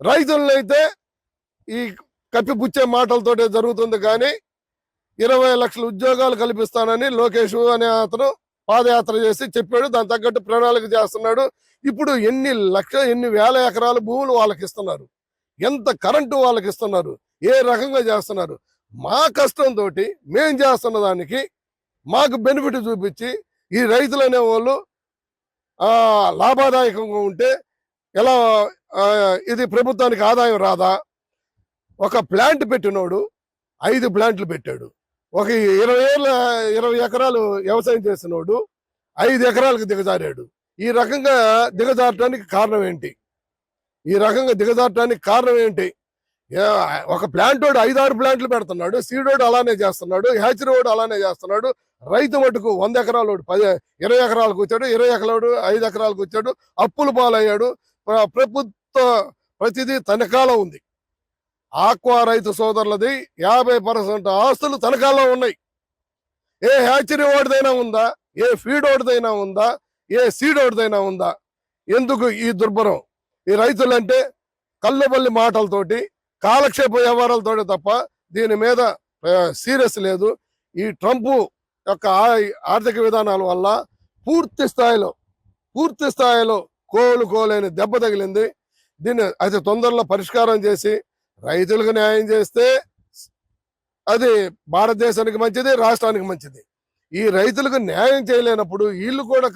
[SPEAKER 4] రైతులనైతే ఈ కప్పిపుచ్చే మాటలతోటే జరుగుతుంది కానీ ఇరవై లక్షల ఉద్యోగాలు కల్పిస్తానని లోకేష్ అనే అతను పాదయాత్ర చేసి చెప్పాడు. దాని తగ్గట్టు ప్రణాళిక చేస్తున్నాడు. ఇప్పుడు ఎన్ని లక్ష ఎన్ని వేల ఎకరాల భూములు వాళ్ళకి ఇస్తున్నారు? ఎంత కరెంటు వాళ్ళకి ఇస్తున్నారు? ఏ రకంగా చేస్తున్నారు? మా కష్టంతో మేం చేస్తున్న దానికి మాకు బెనిఫిట్ చూపించి ఈ రైతులు అనేవాళ్ళు లాభదాయకంగా ఉంటే ఎలా ఇది ప్రభుత్వానికి ఆదాయం రాదా? ఒక ప్లాంట్ పెట్టినోడు ఐదు ప్లాంట్లు పెట్టాడు. ఒక ఇరవై ఏళ్ళ ఇరవై ఎకరాలు వ్యవసాయం చేసినోడు ఐదు ఎకరాలకు దిగజారాడు. ఈ రకంగా దిగజారటానికి కారణం ఏంటి? ఈ రకంగా దిగజారటానికి కారణం ఏంటి? ఒక ప్లాంట్ వాడు ఐదారు ప్లాంట్లు పెడుతున్నాడు సీడోడు అలానే చేస్తున్నాడు హ్యాచరీ వాడు అలానే చేస్తున్నాడు రైతు మటుకు వంద ఎకరాలు పది ఇరవై ఎకరాలకు వచ్చాడు ఇరవై ఎకరాలు ఐదు ఎకరాలకు వచ్చాడు అప్పులు పాలయ్యాడు ప్రభుత్వ ప్రతిదీ తనఖాలో ఉంది. ఆక్వా రైతు సోదరులది యాభై పర్సెంట్ ఆస్తులు తనఖాలో ఉన్నాయి. ఏ హ్యాచరీ వాడిదైనా ఉందా? ఏ ఫీడ్ వాడిదైనా ఉందా? ఏ సీడ్ వాడిదైనా ఉందా? ఎందుకు ఈ దుర్భరం? ఈ రైతులంటే కళ్ళబల్లి మాటలతోటి కాలక్షేప వ్యవహారాలతోటి తప్ప దీని మీద సీరియస్ లేదు. ఈ ట్రంప్ యొక్క ఆర్థిక విధానాల వల్ల పూర్తి స్థాయిలో పూర్తి స్థాయిలో కోలుకోలేని దెబ్బ తగిలింది. దీన్ని అతి తొందరలో పరిష్కారం చేసి రైతులకు న్యాయం చేస్తే అది భారతదేశానికి మంచిది రాష్ట్రానికి మంచిది. ఈ రైతులకు న్యాయం చేయలేనప్పుడు వీళ్ళు కూడా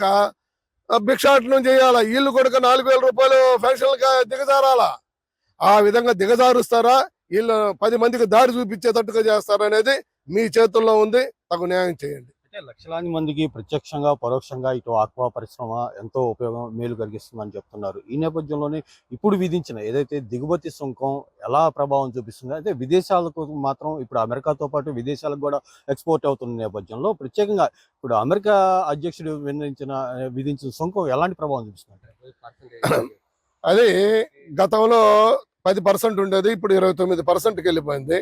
[SPEAKER 4] భిక్షాటనం చేయాలా? వీళ్ళు కూడా నాలుగు వేల రూపాయలు పెన్షన్లుగా దిగజారాలా? ఆ విధంగా దిగజారుస్తారా? వీళ్ళు పది మందికి దారి చూపించేటట్టుగా చేస్తారా అనేది మీ చేతుల్లో ఉంది. తగు న్యాయం చేయండి.
[SPEAKER 2] అయితే లక్షలాది మందికి ప్రత్యక్షంగా పరోక్షంగా ఇటు ఆక్వా పరిశ్రమ ఎంతో ఉపయోగం మేలు కలిగిస్తుందని చెప్తున్నారు. ఈ నేపథ్యంలోనే ఇప్పుడు విధించిన ఏదైతే దిగుమతి సుంకం ఎలా ప్రభావం చూపిస్తుంది? అయితే విదేశాలకు మాత్రం ఇప్పుడు అమెరికాతో పాటు విదేశాలకు కూడా ఎక్స్పోర్ట్ అవుతున్న నేపథ్యంలో ప్రత్యేకంగా ఇప్పుడు అమెరికా అధ్యక్షుడు విధించిన విధించిన సుంకం ఎలాంటి ప్రభావం చూపిస్తుంది?
[SPEAKER 4] అది గతంలో పది పర్సెంట్ ఉండేది ఇప్పుడు ఇరవై తొమ్మిది పర్సెంట్కి వెళ్ళిపోయింది.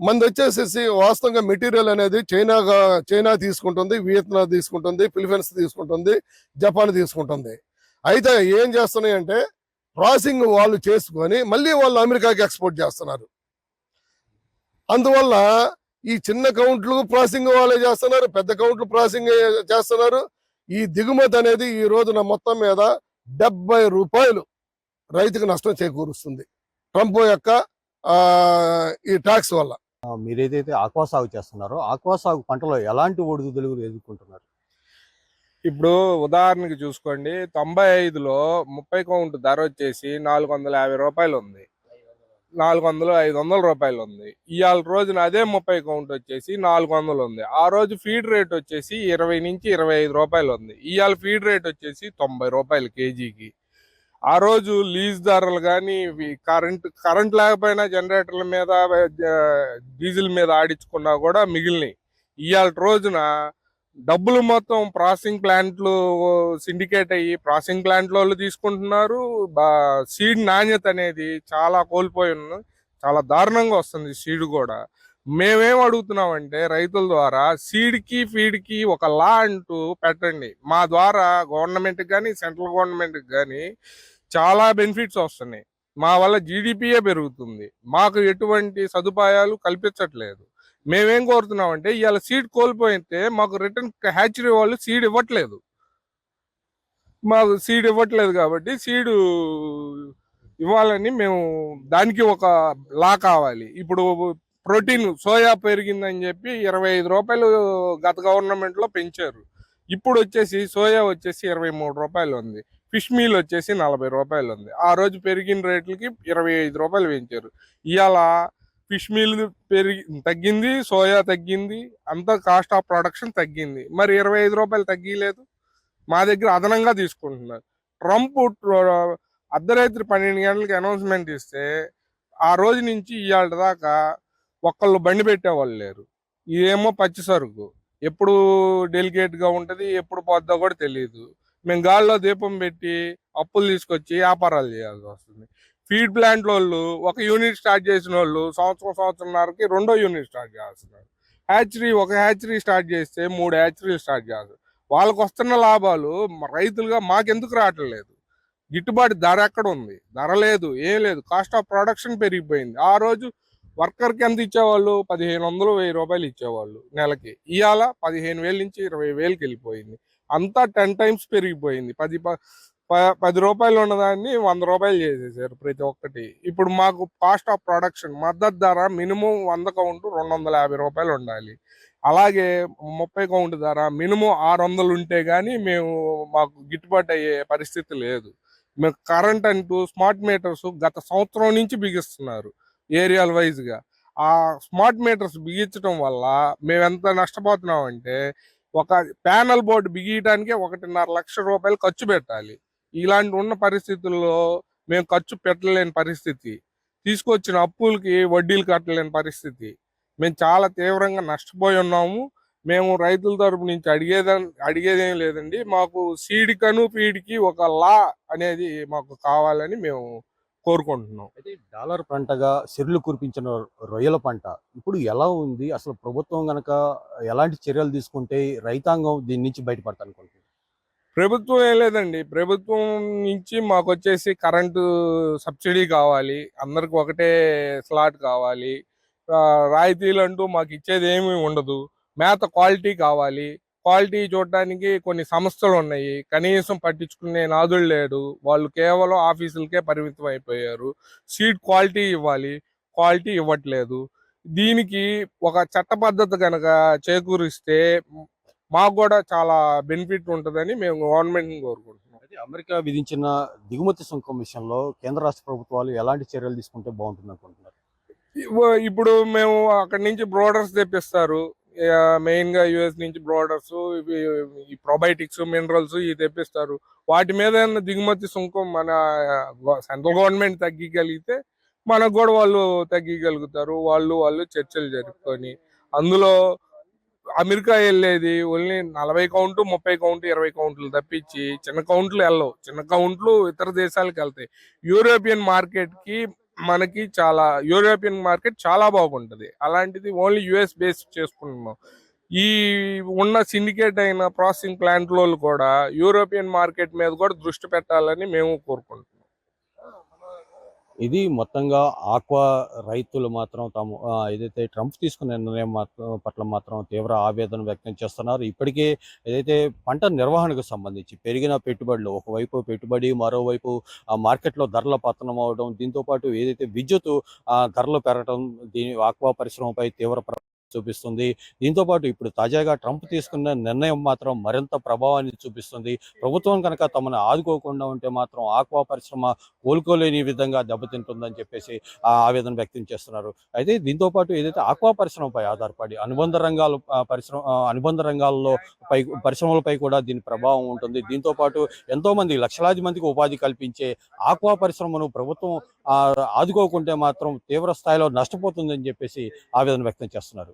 [SPEAKER 4] మంది వచ్చేసేసి వాస్తవంగా మెటీరియల్ అనేది చైనాగా చైనా తీసుకుంటుంది వియత్నాం తీసుకుంటుంది ఫిలిపీన్స్ తీసుకుంటుంది జపాన్ తీసుకుంటుంది. అయితే ఏం చేస్తున్నాయి అంటే ప్రాసెసింగ్ వాళ్ళు చేసుకొని మళ్ళీ వాళ్ళు అమెరికాకి ఎక్స్పోర్ట్ చేస్తున్నారు. అందువల్ల ఈ చిన్న కౌంట్లు ప్రాసెసింగ్ వాళ్ళే చేస్తున్నారు పెద్ద కౌంట్లు ప్రాసెసింగ్ చేస్తున్నారు. ఈ దిగుమతి అనేది ఈ రోజున మొత్తం మీద డెబ్బై రూపాయలు రైతుకు నష్టం చేకూరుస్తుంది. ట్రంప్ యొక్క ఆ, ఈ ట్యాక్స్ వల్ల.
[SPEAKER 2] మీరేదైతే ఆక్వా సాగు చేస్తున్నారో ఆక్వా సాగు పంటలో ఎలాంటి ఒడిదుడుగులు ఎదుర్కొంటున్నారు?
[SPEAKER 5] ఇప్పుడు ఉదాహరణకి చూసుకోండి తొంభై ఐదులో ముప్పై కౌంట్ ధర వచ్చేసి నాలుగు వందల యాభై రూపాయలు ఉంది. నాలుగు వందలు ఐదు వందల రూపాయలు ఉంది. ఇవాళ రోజున అదే ముప్పై కౌంట్ వచ్చేసి నాలుగు వందలు ఉంది. ఆ రోజు ఫీడ్ రేట్ వచ్చేసి ఇరవై నుంచి ఇరవై ఐదు రూపాయలు ఉంది. ఇవాళ ఫీడ్ రేట్ వచ్చేసి తొంభై రూపాయలు కేజీకి. ఆ రోజు లీజ్దారులు కానీ కరెంట్ కరెంట్ లేకపోయినా జనరేటర్ల మీద డీజిల్ మీద ఆడించుకున్నా కూడా మిగిలినాయి. ఇవాళ రోజున డబ్బులు మొత్తం ప్రాసెసింగ్ ప్లాంట్లు సిండికేట్ అయ్యి ప్రాసెసింగ్ ప్లాంట్ల వాళ్ళు తీసుకుంటున్నారు. సీడ్ నాణ్యత అనేది చాలా కోల్పోయి ఉన్నది చాలా దారుణంగా వస్తుంది సీడ్ కూడా. మేమేం అడుగుతున్నామంటే రైతుల ద్వారా సీడ్కి ఫీడ్కి ఒక లా అంటూ పెట్టండి. మా ద్వారా గవర్నమెంట్కి కానీ సెంట్రల్ గవర్నమెంట్కి కానీ చాలా బెనిఫిట్స్ వస్తున్నాయి. మా వల్ల జీడిపియే పెరుగుతుంది. మాకు ఎటువంటి సదుపాయాలు కల్పించట్లేదు. మేమేం కోరుతున్నామంటే ఇవాళ సీడ్ కోల్పోయితే మాకు రిటర్న్ హ్యాచరీ వాళ్ళు సీడ్ ఇవ్వట్లేదు. మాకు సీడ్ ఇవ్వట్లేదు కాబట్టి సీడు ఇవ్వాలని మేము దానికి ఒక లా కావాలి. ఇప్పుడు ప్రోటీన్ సోయా పెరిగిందని చెప్పి ఇరవై ఐదు రూపాయలు గత గవర్నమెంట్లో పెంచారు. ఇప్పుడు వచ్చేసి సోయా వచ్చేసి ఇరవై మూడు రూపాయలు ఉంది. ఫిష్ మీల్ వచ్చేసి నలభై రూపాయలు ఉంది. ఆ రోజు పెరిగిన రేట్లకి ఇరవై ఐదు రూపాయలు పెంచారు. ఇవాళ ఫిష్ మీల్ పెరిగి తగ్గింది సోయా తగ్గింది అంతా కాస్ట్ ఆఫ్ ప్రొడక్షన్ తగ్గింది. మరి ఇరవై ఐదు రూపాయలు తగ్గలేదు. మా దగ్గర అదనంగా తీసుకుంటున్నారు. ట్రంప్ అర్ధరాత్రి పన్నెండు గంటలకి అనౌన్స్మెంట్ ఇస్తే ఆ రోజు నుంచి ఇవాళ దాకా ఒక్కళ్ళు బండి పెట్టేవాళ్ళు లేరు. ఇదేమో పచ్చి సరుకు. ఎప్పుడు డెలికేట్గా ఉంటుంది ఎప్పుడు పోద్దో కూడా తెలియదు మేము గాల్లో దీపం పెట్టి అప్పులు తీసుకొచ్చి వ్యాపారాలు చేయాల్సి వస్తుంది. ఫీడ్ ప్లాంట్ వాళ్ళు ఒక యూనిట్ స్టార్ట్ చేసిన వాళ్ళు సంవత్సరం సంవత్సరంన్నరకి రెండో యూనిట్ స్టార్ట్ చేస్తున్నారు. హ్యాచరీ ఒక హ్యాచరీ స్టార్ట్ చేస్తే మూడు హ్యాచరీలు స్టార్ట్ చేస్తారు. వాళ్ళకు వస్తున్న లాభాలు రైతులుగా మాకెందుకు రావట్లేదు? గిట్టుబాటు ధర ఎక్కడ ఉంది? ధర లేదు ఏం లేదు. కాస్ట్ ఆఫ్ ప్రొడక్షన్ పెరిగిపోయింది. ఆ రోజు వర్కర్కి ఎంత ఇచ్చేవాళ్ళు? పదిహేను వందలు వెయ్యి రూపాయలు ఇచ్చేవాళ్ళు నెలకి. ఇవాళ పదిహేను వేల నుంచి ఇరవై వేలకి వెళ్ళిపోయింది. అంతా టెన్ టైమ్స్ పెరిగిపోయింది. పది ప- ప- పది రూపాయలు ఉన్నదాన్ని వంద రూపాయలు చేసేసారు ప్రతి ఒక్కటి. ఇప్పుడు మాకు కాస్ట్ ఆఫ్ ప్రొడక్షన్ మద్దతు ధర మినిమం వంద కౌంట్ రెండు వందల యాభై రూపాయలు ఉండాలి. అలాగే ముప్పై కౌంట్ ధర మినిమం ఆరు వందలు ఉంటే కానీ మేము మాకు గిట్టుబాటు అయ్యే పరిస్థితి లేదు. మేము కరెంట్ అంటూ స్మార్ట్ మీటర్స్ గత సంవత్సరం నుంచి బిగిస్తున్నారు. ఏరియాల వైజ్గా ఆ స్మార్ట్ మీటర్స్ బిగించడం వల్ల మేము ఎంత నష్టపోతున్నాం అంటే ఒక ప్యానల్ బోర్డు బిగియటానికి ఒకటిన్నర లక్ష రూపాయలు ఖర్చు పెట్టాలి. ఇలాంటి ఉన్న పరిస్థితుల్లో మేము ఖర్చు పెట్టలేని పరిస్థితి. తీసుకొచ్చిన అప్పులకి వడ్డీలు కట్టలేని పరిస్థితి. మేము చాలా తీవ్రంగా నష్టపోయి ఉన్నాము. మేము రైతుల తరపు నుంచి అడిగేద అడిగేదేం లేదండి. మాకు సీడికను పీడికి ఒక లా అనేది మాకు కావాలని మేము కోరుకుంటున్నాం.
[SPEAKER 2] అయితే డాలర్ పంటగా సిరులు కురిపించిన రొయ్యల పంట ఇప్పుడు ఎలా ఉంది? అసలు ప్రభుత్వం గనక ఎలాంటి చర్యలు తీసుకుంటే రైతాంగం దీని నుంచి బయటపడతానుకుంటుంది
[SPEAKER 5] ప్రభుత్వం ఏం లేదండి. ప్రభుత్వం నుంచి మాకు వచ్చేసి కరెంటు సబ్సిడీ కావాలి. అందరికి ఒకటే స్లాట్ కావాలి. రాయితీలు అంటూ మాకు ఇచ్చేది ఏమీ ఉండదు. మేత క్వాలిటీ కావాలి. క్వాలిటీ చూడడానికి కొన్ని సంస్థలు ఉన్నాయి. కనీసం పట్టించుకునే నాదుడు లేడు. వాళ్ళు కేవలం ఆఫీసులకే పరిమితం అయిపోయారు. సీడ్ క్వాలిటీ ఇవ్వాలి. క్వాలిటీ ఇవ్వట్లేదు. దీనికి ఒక చట్ట పద్ధతి కనుక చేకూరిస్తే మాకు కూడా చాలా బెనిఫిట్ ఉంటుందని మేము గవర్నమెంట్ కోరుకుంటున్నాం.
[SPEAKER 2] అయితే అమెరికా విధించిన దిగుమతి సుంకం విషయంలో కేంద్ర రాష్ట్ర ప్రభుత్వాలు ఎలాంటి చర్యలు తీసుకుంటే బాగుంటుంది అనుకుంటున్నారు
[SPEAKER 5] ఇప్పుడు మేము అక్కడి నుంచి బ్రోడర్స్ తెప్పిస్తారు. మెయిన్గా యుఎస్ నుంచి బ్రోడర్స్ ఈ ప్రొబయోటిక్స్ మినరల్స్ ఇవి తెప్పిస్తారు. వాటి మీద దిగుమతి సుంకం మన సెంట్రల్ గవర్నమెంట్ తగ్గించగలిగితే మనకు కూడా వాళ్ళు తగ్గించగలుగుతారు వాళ్ళు వాళ్ళు చర్చలు జరుపుకొని. అందులో అమెరికా వెళ్ళేది ఓన్లీ నలభై కౌంట్ ముప్పై కౌంట్ ఇరవై కౌంట్లు తప్పించి చిన్న కౌంట్లు వెళ్ళవు. చిన్న కౌంట్లు ఇతర దేశాలకు వెళ్తాయి. యూరోపియన్ మార్కెట్కి మనకి చాలా యూరోపియన్ మార్కెట్ చాలా బాగుంటది. అలాంటిది ఓన్లీ యుఎస్ బేస్ చేసుకుంటున్నాం ఈ ఉన్న సిండికేట్ అయిన ప్రాసెసింగ్ ప్లాంట్ కూడా యూరోపియన్ మార్కెట్ మీద కూడా దృష్టి పెట్టాలని మేము కోరుకుంటున్నాం.
[SPEAKER 2] ఇది మొత్తంగా ఆక్వా రైతులు మాత్రం తాము ఏదైతే ట్రంప్ తీసుకున్న నిర్ణయం పట్ల మాత్రం తీవ్ర ఆవేదన వ్యక్తం చేస్తున్నారు. ఇప్పటికే ఏదైతే పంట నిర్వహణకు సంబంధించి పెరిగిన పెట్టుబడులు ఒకవైపు పెట్టుబడి మరోవైపు మార్కెట్లో ధరల పతనం అవడం దీంతో పాటు ఏదైతే విద్యుత్ ఆ, ధరలు పెరగడం దీని ఆక్వా పరిశ్రమపై తీవ్ర చూపిస్తుంది. దీంతో పాటు ఇప్పుడు తాజాగా ట్రంప్ తీసుకున్న నిర్ణయం మాత్రం మరింత ప్రభావాన్ని చూపిస్తుంది. ప్రభుత్వం కనుక తమను ఆదుకోకుండా ఉంటే మాత్రం ఆక్వా పరిశ్రమ కోలుకోలేని విధంగా దెబ్బతింటుందని చెప్పేసి ఆ ఆవేదన వ్యక్తం చేస్తున్నారు. అయితే దీంతో పాటు ఏదైతే ఆక్వా పరిశ్రమపై ఆధారపడి అనుబంధ రంగాలు పరిశ్రమ అనుబంధ రంగాల్లో పై పరిశ్రమలపై కూడా దీని ప్రభావం ఉంటుంది. దీంతో పాటు లక్షలాది మందికి ఉపాధి కల్పించే ఆక్వా పరిశ్రమను ప్రభుత్వం ఆదుకోకుంటే మాత్రం తీవ్ర స్థాయిలో నష్టపోతుందని చెప్పేసి ఆవేదన వ్యక్తం చేస్తున్నారు.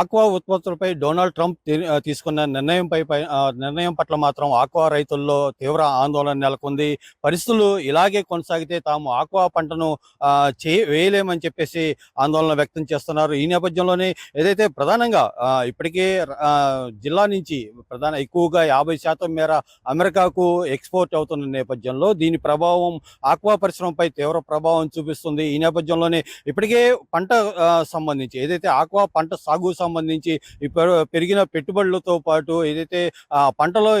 [SPEAKER 2] ఆక్వా ఉత్పత్తులపై డొనాల్డ్ ట్రంప్ తీసుకున్న నిర్ణయంపై పై- నిర్ణయం పట్ల మాత్రం ఆక్వా రైతుల్లో తీవ్ర ఆందోళన నెలకొంది. పరిస్థితులు ఇలాగే కొనసాగితే తాము ఆక్వా పంటను చే వేయలేమని చెప్పేసి ఆందోళన వ్యక్తం చేస్తున్నారు. ఈ నేపథ్యంలోనే ఏదైతే ప్రధానంగా ఇప్పటికే జిల్లా నుంచి ప్రధాన ఎక్కువగా యాభై శాతం మేర అమెరికాకు ఎక్స్పోర్ట్ అవుతున్న నేపథ్యంలో దీని ప్రభావం ఆక్వా పరిశ్రమపై తీవ్ర ప్రభావం చూపిస్తుంది. ఈ నేపథ్యంలోనే ఇప్పటికే పంట సంబంధించి ఏదైతే ఆక్వా పంట సాగు సంబంధించి ఇప్పుడు పెరిగిన పెట్టుబడులతో పాటు ఏదైతే పంటలో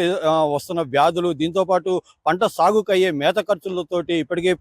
[SPEAKER 2] వస్తున్న వ్యాధులు దీంతో పాటు పంట సాగుకు అయ్యే మేత ఖర్చులతోటి ఇప్పటికే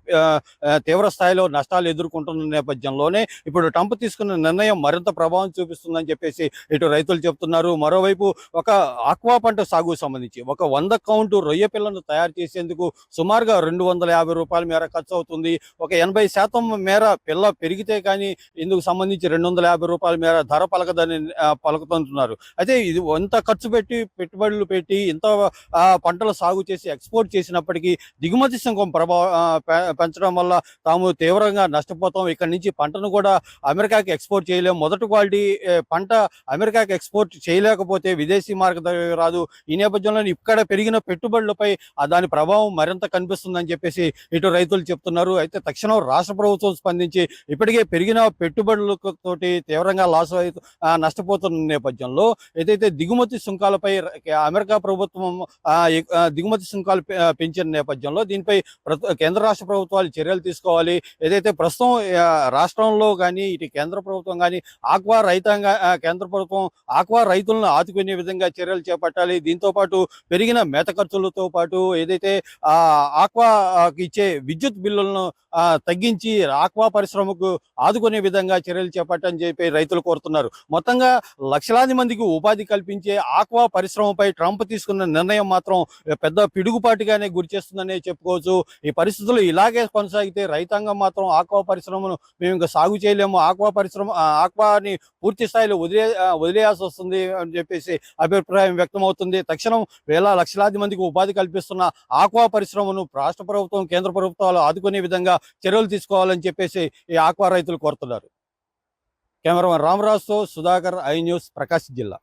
[SPEAKER 2] తీవ్ర స్థాయిలో నష్టాలు ఎదుర్కొంటున్న నేపథ్యంలోనే ఇప్పుడు ట్రంప్ తీసుకున్న నిర్ణయం మరింత ప్రభావం చూపిస్తుందని చెప్పేసి ఇటు రైతులు చెప్తున్నారు. మరోవైపు ఒక ఆక్వా పంట సాగుకు సంబంధించి ఒక వంద కౌంటు రొయ్య పిల్లను తయారు చేసేందుకు సుమారుగా రెండు వందల యాభై రూపాయల మేర ఖర్చు అవుతుంది. ఒక ఎనభై శాతం మేర పిల్ల పెరిగితే కానీ ఇందుకు సంబంధించి రెండు వందల యాభై రూపాయల మేర ధర పలకదని పలుకుతుంటున్నారు. అయితే ఇది ఎంత ఖర్చు పెట్టి పెట్టుబడులు పెట్టి ఇంత పంటలు సాగు చేసి ఎక్స్పోర్ట్ చేసినప్పటికీ దిగుమతి సుంకం ప్రభావం పెంచడం వల్ల తాము తీవ్రంగా నష్టపోతాం. ఇక్కడ నుంచి పంటను కూడా అమెరికాకి ఎక్స్పోర్ట్ చేయలేము మొదటి క్వాలిటీ పంట అమెరికాకి ఎక్స్పోర్ట్ చేయలేకపోతే విదేశీ మార్కెట్ రాదు. ఈ నేపథ్యంలో ఇక్కడ పెరిగిన పెట్టుబడులపై ఆ దాని ప్రభావం మరింత కనిపిస్తుందని చెప్పేసి ఇటు రైతులు చెప్తున్నారు. అయితే తక్షణం రాష్ట్ర ప్రభుత్వం స్పందించి ఇప్పటికే పెరిగిన పెట్టుబడులతోటి తీవ్రంగా లాస్ అయి- నష్టపోతున్న నేపథ్యంలో ఏదైతే దిగుమతి సుంకాలపై అమెరికా ప్రభుత్వం దిగుమతి సుంకాలు పెంచిన నేపథ్యంలో దీనిపై కేంద్ర రాష్ట్ర ప్రభుత్వాలు చర్యలు తీసుకోవాలి. ఏదైతే ప్రస్తుతం రాష్ట్రంలో కానీ ఇటు కేంద్ర ప్రభుత్వం కానీ ఆక్వా రైతాంగ కేంద్ర ప్రభుత్వం ఆక్వా రైతులను ఆదుకునే విధంగా చర్యలు చేపట్టాలి. దీంతో పాటు పెరిగిన మేత ఖర్చులతో పాటు ఏదైతే ఆ ఆక్వా ఇచ్చే విద్యుత్ బిల్లులను తగ్గించి ఆక్వా పరిశ్రమకు ఆదుకునే విధంగా చర్యలు చేపట్టని చెప్పి రైతులు కోరుతున్నారు. మొత్తంగా లక్షలాది మందికి ఉపాధి కల్పించే ఆక్వా పరిశ్రమపై ట్రంప్ తీసుకున్న నిర్ణయం మాత్రం పెద్ద పిడుగుపాటుగానే గురి చేస్తుందనే చెప్పుకోవచ్చు. ఈ పరిస్థితులు ఇలాగే కొనసాగితే రైతాంగం మాత్రం ఆక్వా పరిశ్రమను మేము ఇంకా సాగు చేయలేము. ఆక్వా పరిశ్రమ ఆక్వాని పూర్తి స్థాయిలో వదిలే వదిలేయాల్సి వస్తుంది అని చెప్పేసి అభిప్రాయం వ్యక్తమవుతుంది. తక్షణం వేల లక్షలాది మందికి ఉపాధి కల్పిస్తున్న ఆక్వా పరిశ్రమను రాష్ట్ర ప్రభుత్వం కేంద్ర ప్రభుత్వాలు ఆదుకునే విధంగా చర్యలు తీసుకోవాలని చెప్పేసి ఈ ఆక్వా రైతులు కోరుతున్నారు. కెమెరామెన్ రామరాజుతో సుధాకర్ ఐ న్యూస్ ప్రకాశ్ జిల్లా.